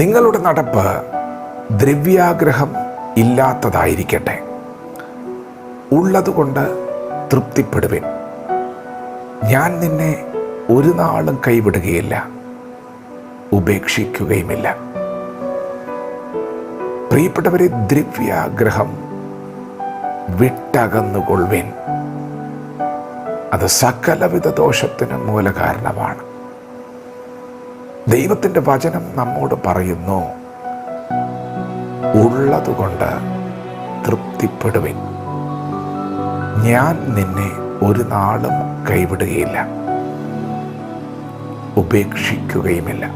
നിങ്ങളുടെ നടപ്പ് ദ്രവ്യാഗ്രഹം ഇല്ലാത്തതായിരിക്കട്ടെ. ഉള്ളതുകൊണ്ട് തൃപ്തിപ്പെടുവിൻ. ഞാൻ നിന്നെ ഒരു നാളും കൈവിടുകയില്ല. ഉപേക്ഷിക്കുകയുമില്ല. പ്രിയപ്പെട്ടവരെ ദ്രവ്യാഗ്രഹം വിട്ടകന്നുകൊള്ളുവിൻ. അത് സകലവിധ ദോഷത്തിന് മൂലകാരണമാണ്. ദൈവത്തിന്റെ വചനം നമ്മോട് പറയുന്നു. ഉള്ളതുകൊണ്ട് തൃപ്തിപ്പെടുവിൻ. ഞാൻ നിന്നെ ഒരു നാളും കൈവിടുകയില്ല. ഉപേക്ഷിക്കുകയുമില്ല.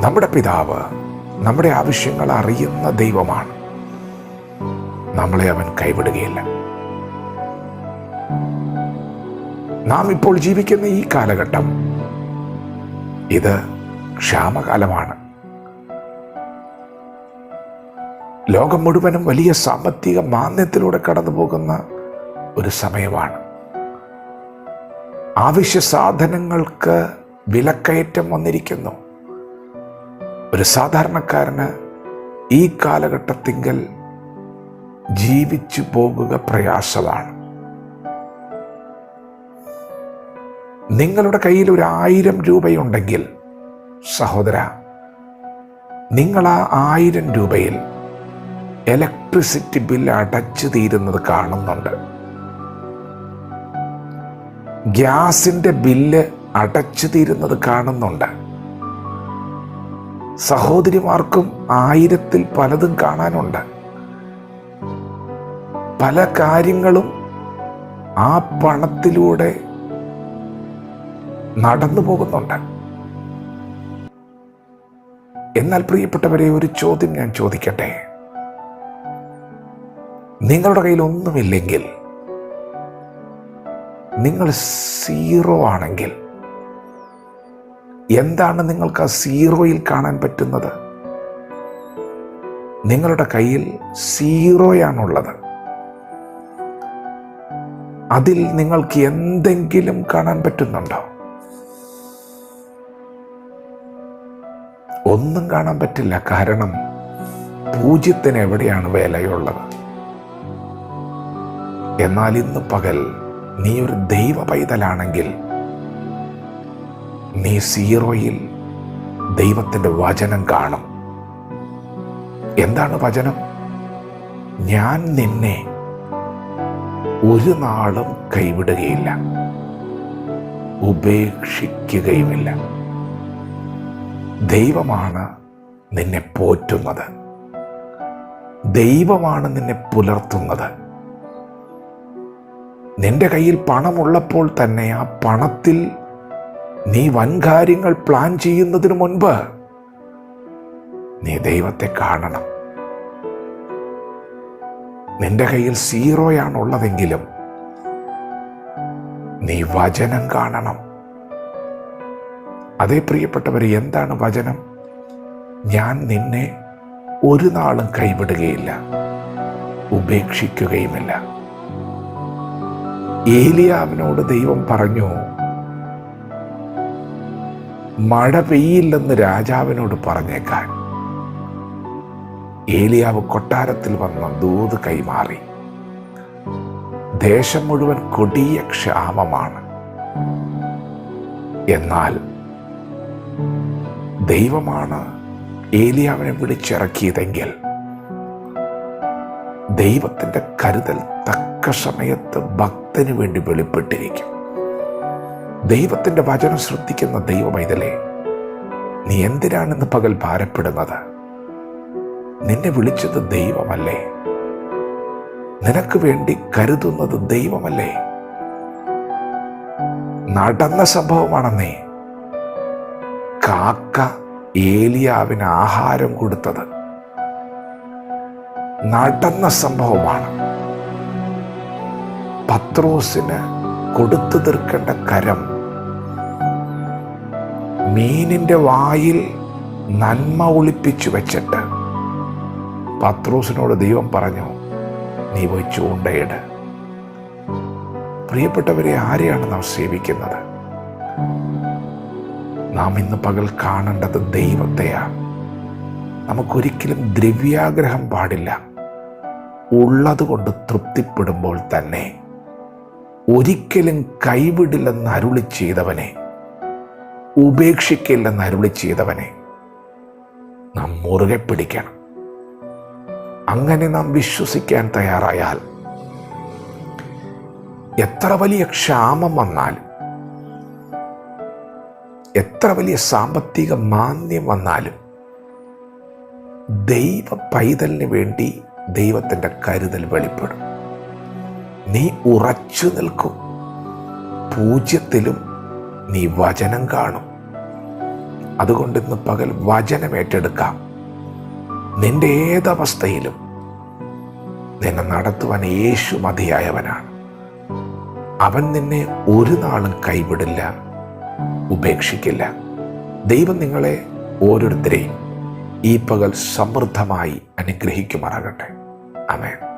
നമ്മുടെ പിതാവ് നമ്മുടെ ആവശ്യങ്ങൾ അറിയുന്ന ദൈവമാണ്. നമ്മളെ അവൻ കൈവിടുകയില്ല. നാം ഇപ്പോൾ ജീവിക്കുന്ന ഈ കാലഘട്ടം ഇത് ക്ഷാമകാലമാണ്. ലോകം മുഴുവനും വലിയ സാമ്പത്തിക മാന്ദ്യത്തിലൂടെ കടന്നു പോകുന്ന ഒരു സമയമാണ്. ആവശ്യ സാധനങ്ങൾക്ക് വിലക്കയറ്റം വന്നിരിക്കുന്നു. ഒരു സാധാരണക്കാരന് ഈ കാലഘട്ടത്തിങ്കൽ ജീവിച്ചു പോകുക പ്രയാസമാണ്. നിങ്ങളുടെ കയ്യിൽ ഒരു ആയിരം രൂപയുണ്ടെങ്കിൽ സഹോദര നിങ്ങൾ ആ ആയിരം രൂപയിൽ ഇലക്ട്രിസിറ്റി ബില്ല് അടച്ചു തീരുന്നത് കാണുന്നുണ്ട്. ഗ്യാസിന്റെ ബില്ല് അടച്ചു തീരുന്നത് കാണുന്നുണ്ട്. സഹോദരിമാർക്കും ആയിരത്തിൽ പലതും കാണാനുണ്ട്. പല കാര്യങ്ങളും ആ പണത്തിലൂടെ നടന്നു പോകുന്നുണ്ട്. എന്നാൽ പ്രിയപ്പെട്ടവരെ ഒരു ചോദ്യം ഞാൻ ചോദിക്കട്ടെ? നിങ്ങളുടെ കയ്യിൽ ഒന്നുമില്ലെങ്കിൽ നിങ്ങൾ സീറോ ആണെങ്കിൽ എന്താണ് നിങ്ങൾക്ക് ആ സീറോയിൽ കാണാൻ പറ്റുന്നത്? നിങ്ങളുടെ കയ്യിൽ സീറോയാണുള്ളത്. അതിൽ നിങ്ങൾക്ക് എന്തെങ്കിലും കാണാൻ പറ്റുന്നുണ്ടോ? ഒന്നും കാണാൻ പറ്റില്ല. കാരണം പൂജ്യത്തിന് എവിടെയാണ് വിലയുള്ളത്? എന്നാൽ ഇന്ന് പകൽ നീ ഒരു ദൈവ പൈതലാണെങ്കിൽ നീ സീറോയിൽ ദൈവത്തിന്റെ വചനം കാണും. എന്താണ് വചനം? ഞാൻ നിന്നെ ഒരു നാളും കൈവിടുകയില്ല. ഉപേക്ഷിക്കുകയുമില്ല. ദൈവമാണ് നിന്നെ പോറ്റുന്നത്. ദൈവമാണ് നിന്നെ പുലർത്തുന്നത്. നിന്റെ കയ്യിൽ പണമുള്ളപ്പോൾ തന്നെ ആ പണത്തിൽ നീ വൻകാര്യങ്ങൾ പ്ലാൻ ചെയ്യുന്നതിന് മുൻപ് നീ ദൈവത്തെ കാണണം. നിന്റെ കയ്യിൽ സീറോയാണുള്ളതെങ്കിലും നീ വചനം കാണണം. അതേ പ്രിയപ്പെട്ടവർ എന്താണ് വചനം? ഞാൻ നിന്നെ ഒരു നാളും കൈവിടുകയില്ല ഉപേക്ഷിക്കുകയുമില്ല. ഏലിയാവിനോട് ദൈവം പറഞ്ഞു മഴ പെയ്യില്ലെന്ന് രാജാവിനോട് പറഞ്ഞേക്കാൻ. ഏലിയാവ് കൊട്ടാരത്തിൽ വന്ന ദൂത് കൈമാറി. ദേശം മുഴുവൻ കൊടിയ ക്ഷാമമാണ്. എന്നാൽ ദൈവമാണ് ഏലിയാവിനെ വിളിച്ചിറക്കിയതെങ്കിൽ ദൈവത്തിന്റെ കരുതൽ തക്ക സമയത്ത് ഭക്തന് വേണ്ടി വെളിപ്പെട്ടിരിക്കും. ദൈവത്തിന്റെ വചനം ശ്രദ്ധിക്കുന്ന ദൈവമൈതലേ നീ എന്തിനാണെന്ന് പകൽ ഭാരപ്പെടുന്നത്? നിന്നെ വിളിച്ചത് ദൈവമല്ലേ? നിനക്ക് വേണ്ടി കരുതുന്നത് ദൈവമല്ലേ? നടന്ന സംഭവമാണെന്നേ കാക്ക ഏലിയാവിന് ആഹാരം കൊടുത്തത്. നടന്ന സംഭവമാണ്. പത്രോസിന് കൊടുത്തു തീർക്കേണ്ട കരം മീനിന്റെ വായിൽ നന്മ ഒളിപ്പിച്ചു വെച്ചിട്ട് പത്രോസിനോട് ദൈവം പറഞ്ഞു നീ പോയി ചൂണ്ടയിട്. പ്രിയപ്പെട്ടവരെ ആരെയാണ് നാം സേവിക്കുന്നത്? നാം ഇന്ന് പകൽ കാണേണ്ടത് ദൈവത്തെയാണ്. നമുക്കൊരിക്കലും ദ്രവ്യാഗ്രഹം പാടില്ല. ഉള്ളതുകൊണ്ട് തൃപ്തിപ്പെടുമ്പോൾ തന്നെ. ഒരിക്കലും കൈവിടില്ലെന്ന് അരുളി ചെയ്തവനെ. ഉപേക്ഷിക്കില്ലെന്ന് അരുളി ചെയ്തവനെ. നാം മുറുകെ പിടിക്കണം. അങ്ങനെ നാം വിശ്വസിക്കാൻ തയ്യാറായാൽ എത്ര വലിയ ക്ഷാമം വന്നാലും എത്ര വലിയ സാമ്പത്തിക മാന്ദ്യം വന്നാലും ദൈവ പൈതലിന് വേണ്ടി ദൈവത്തിന്റെ കരുതൽ വെളിപ്പെടും. നീ ഉറച്ചു നിൽക്കും. പൂജ്യത്തിലും നീ വചനം കാണും. അതുകൊണ്ട് ഇന്ന് പകൽ വചനം ഏറ്റെടുക്കാം. നിന്റെ ഏതവസ്ഥയിലും നിന്നെ നടത്തുവാൻ യേശു മതിയായവനാണ്. അവൻ നിന്നെ ഒരു നാളും കൈവിടില്ല. ഉപേക്ഷിക്കില്ല. ദൈവം നിങ്ങളെ ഓരോരുത്തരെയും ഈ പകൽ സമൃദ്ധമായി അനുഗ്രഹിക്കുമാറാകട്ടെ. അമേൻ